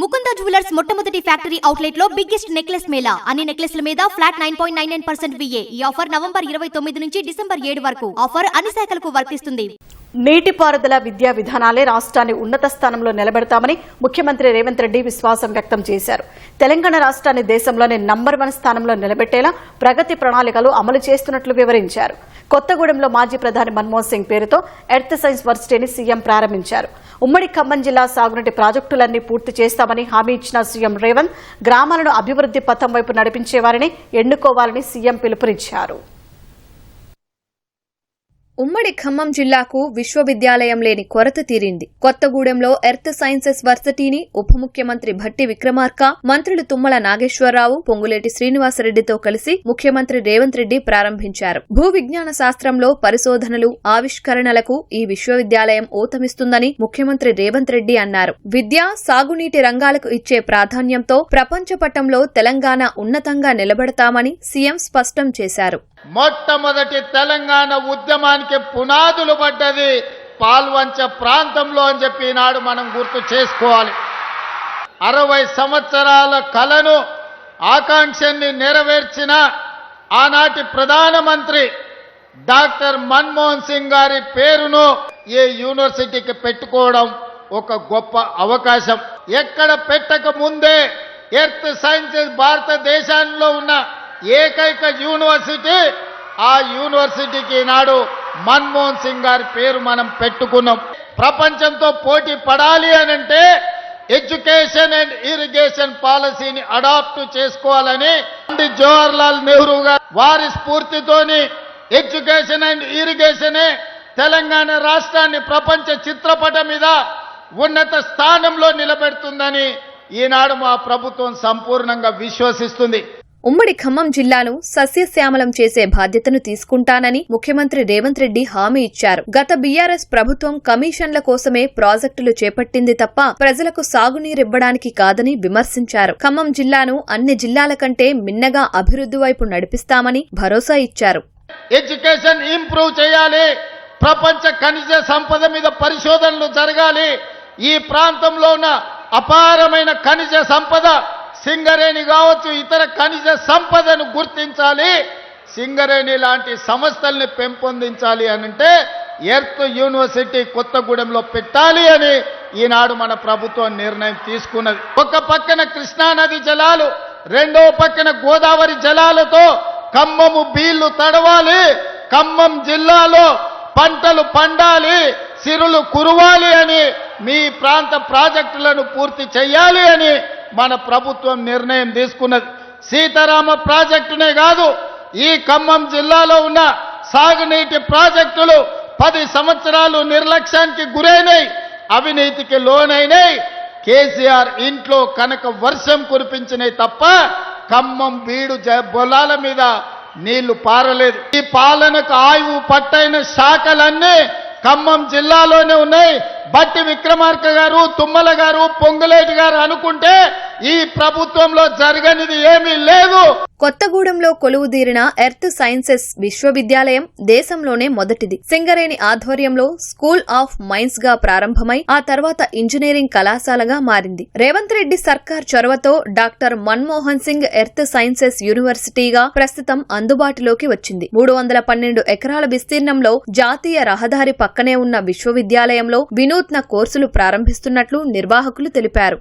Mukunda jewellers మొట్టమొదటి factory అవుట్లెట్లో biggest necklace mela. అన్ని నెక్లెస్ల మీద flat nine point nine nine percent VA. ఈ ఆఫర్ నవంబర్ ఇరవై తొమ్మిది నుంచి డిసెంబర్ ఏడు వరకు. ఆఫర్ అన్ని శాఖలకు వర్తిస్తుంది. నీటిపారుదల విద్యా విధానాలే రాష్ట్రాన్ని ఉన్నత స్థానంలో నిలబెడతామని ముఖ్యమంత్రి రేవంత్ రెడ్డి విశ్వాసం వ్యక్తం చేశారు. తెలంగాణ రాష్ట్రాన్ని దేశంలోనే నంబర్ వన్ స్థానంలో నిలబెట్టేలా ప్రగతి ప్రణాళికలు అమలు చేస్తున్నట్లు వివరించారు. కొత్తగూడెంలో మాజీ ప్రధాని మన్మోహన్ సింగ్ పేరుతో ఎర్త్ సైన్స్ వర్సిటీని సీఎం ప్రారంభించారు. ఉమ్మడి ఖమ్మం జిల్లా సాగునీటి ప్రాజెక్టులన్నీ పూర్తి చేస్తామని హామీ ఇచ్చిన సీఎం రేవంత్ గ్రామాలను అభివృద్ది పథం వైపు నడిపించేవారిని ఎన్నుకోవాలని సీఎం పిలుపునిచ్చారు. ఉమ్మడి ఖమ్మం జిల్లాకు విశ్వవిద్యాలయం లేని కొరత తీరింది. కొత్తగూడెంలో ఎర్త్ సైన్సెస్ వర్సిటీని ఉప ముఖ్యమంత్రి భట్టి విక్రమార్క మంత్రులు తుమ్మల నాగేశ్వరరావు పొంగులేటి శ్రీనివాసరెడ్డితో కలిసి ముఖ్యమంత్రి రేవంత్ రెడ్డి ప్రారంభించారు. భూ విజ్ఞాన శాస్త్రంలో పరిశోధనలు ఆవిష్కరణలకు ఈ విశ్వవిద్యాలయం ఊతమిస్తుందని ముఖ్యమంత్రి రేవంత్ రెడ్డి అన్నారు. విద్య సాగునీటి రంగాలకు ఇచ్చే ప్రాధాన్యంతో ప్రపంచ పటంలో తెలంగాణ ఉన్నతంగా నిలబడతామని సీఎం స్పష్టం చేశారు. మొట్టమొదటి తెలంగాణ ఉద్యమానికి పునాదులు పడ్డది పాల్వంచ ప్రాంతంలో అని చెప్పి ఈనాడు మనం గుర్తు చేసుకోవాలి. అరవై సంవత్సరాల కలను ఆకాంక్షని నెరవేర్చిన ఆనాటి ప్రధానమంత్రి డాక్టర్ మన్మోహన్ సింగ్ గారి పేరును ఈ యూనివర్సిటీకి పెట్టుకోవడం ఒక గొప్ప అవకాశం. ఎక్కడ పెట్టక ముందే ఎర్త్ సైన్సెస్ భారతదేశంలో ఉన్న ఏకైక యూనివర్సిటీ ఆ యూనివర్సిటీకి ఈనాడు మన్మోహన్ సింగ్ గారి పేరు మనం పెట్టుకున్నాం. ప్రపంచంతో పోటీ పడాలి అని అంటే ఎడ్యుకేషన్ అండ్ ఇరిగేషన్ పాలసీని అడాప్ట్ చేసుకోవాలని పండిత్ జవహర్లాల్ నెహ్రూ గారు వారి స్ఫూర్తితోని ఎడ్యుకేషన్ అండ్ ఇరిగేషనే తెలంగాణ రాష్ట్రాన్ని ప్రపంచ చిత్రపటం మీద ఉన్నత స్థానంలో నిలబెడుతుందని ఈనాడు మా ప్రభుత్వం సంపూర్ణంగా విశ్వసిస్తుంది. ఉమ్మడి ఖమ్మం జిల్లాను సస్యశ్యామలం చేసే బాధ్యతను తీసుకుంటానని ముఖ్యమంత్రి రేవంత్ రెడ్డి హామీ ఇచ్చారు. గత బీఆర్ఎస్ ప్రభుత్వం కమిషన్ల కోసమే ప్రాజెక్టులు చేపట్టింది తప్ప ప్రజలకు సాగునీరివ్వడానికి కాదని విమర్శించారు. ఖమ్మం జిల్లాను అన్ని జిల్లాల కంటే మిన్నగా అభివృద్ధి వైపు నడిపిస్తామని భరోసా ఇచ్చారు. ఎడ్యుకేషన్ ఇంప్రూవ్ చేయాలి. ప్రపంచ ఖనిజ సంపద మీద పరిశోధనలు జరగాలి. ఈ ప్రాంతంలో ఉన్న అపారమైన ఖనిజ సంపద సింగరేణి కావచ్చు ఇతర ఖనిజ సంపదను గుర్తించాలి. సింగరేణి లాంటి సంస్థల్ని పెంపొందించాలి అనంటే ఎర్త్ యూనివర్సిటీ కొత్తగూడెంలో పెట్టాలి అని ఈనాడు మన ప్రభుత్వం నిర్ణయం తీసుకున్నది. ఒక పక్కన కృష్ణానది జలాలు రెండో పక్కన గోదావరి జలాలతో ఖమ్మము బీళ్ళు తడవాలి ఖమ్మం జిల్లాలో పంటలు పండాలి సిరులు కురవాలి అని మీ ప్రాంత ప్రాజెక్టులను పూర్తి చేయాలి అని మన ప్రభుత్వం నిర్ణయం తీసుకున్నది. సీతారామ ప్రాజెక్టునే కాదు ఈ ఖమ్మం జిల్లాలో ఉన్న సాగునీటి ప్రాజెక్టులు పది సంవత్సరాలు నిర్లక్ష్యానికి గురైనాయి. అవినీతికి లోనైనాయి. కేసీఆర్ ఇంట్లో కనుక వర్షం కురిపించినాయి తప్ప ఖమ్మం బీడు జ- పొలాల మీద నీళ్ళు పారలేదు. ఈ పాలనకు ఆయువు పట్టైన శాఖలన్నీ ఖమ్మం జిల్లాలోనే ఉన్నాయి. బట్టి విక్రమార్క గారు తుమ్మల గారు పొంగులేటి గారు అనుకుంటే ఈ ప్రభుత్వంలో జరగనిది ఏమీ లేదు. కొత్తగూడెంలో కొలువుదీరిన ఎర్త్ సైన్సెస్ విశ్వవిద్యాలయం దేశంలోనే మొదటిది. సింగరేణి ఆధ్వర్యంలో స్కూల్ ఆఫ్ మైన్స్గా ప్రారంభమై ఆ తర్వాత ఇంజనీరింగ్ కళాశాలగా మారింది. రేవంత్ రెడ్డి సర్కార్ చొరవతో doctor Manmohan Singh earth sciences యూనివర్సిటీగా ప్రస్తుతం అందుబాటులోకి వచ్చింది. మూడు వందల పన్నెండు ఎకరాల విస్తీర్ణంలో జాతీయ రహదారి పక్కనే ఉన్న విశ్వవిద్యాలయంలో వినూత్న కోర్సులు ప్రారంభిస్తున్నట్లు నిర్వాహకులు తెలిపారు.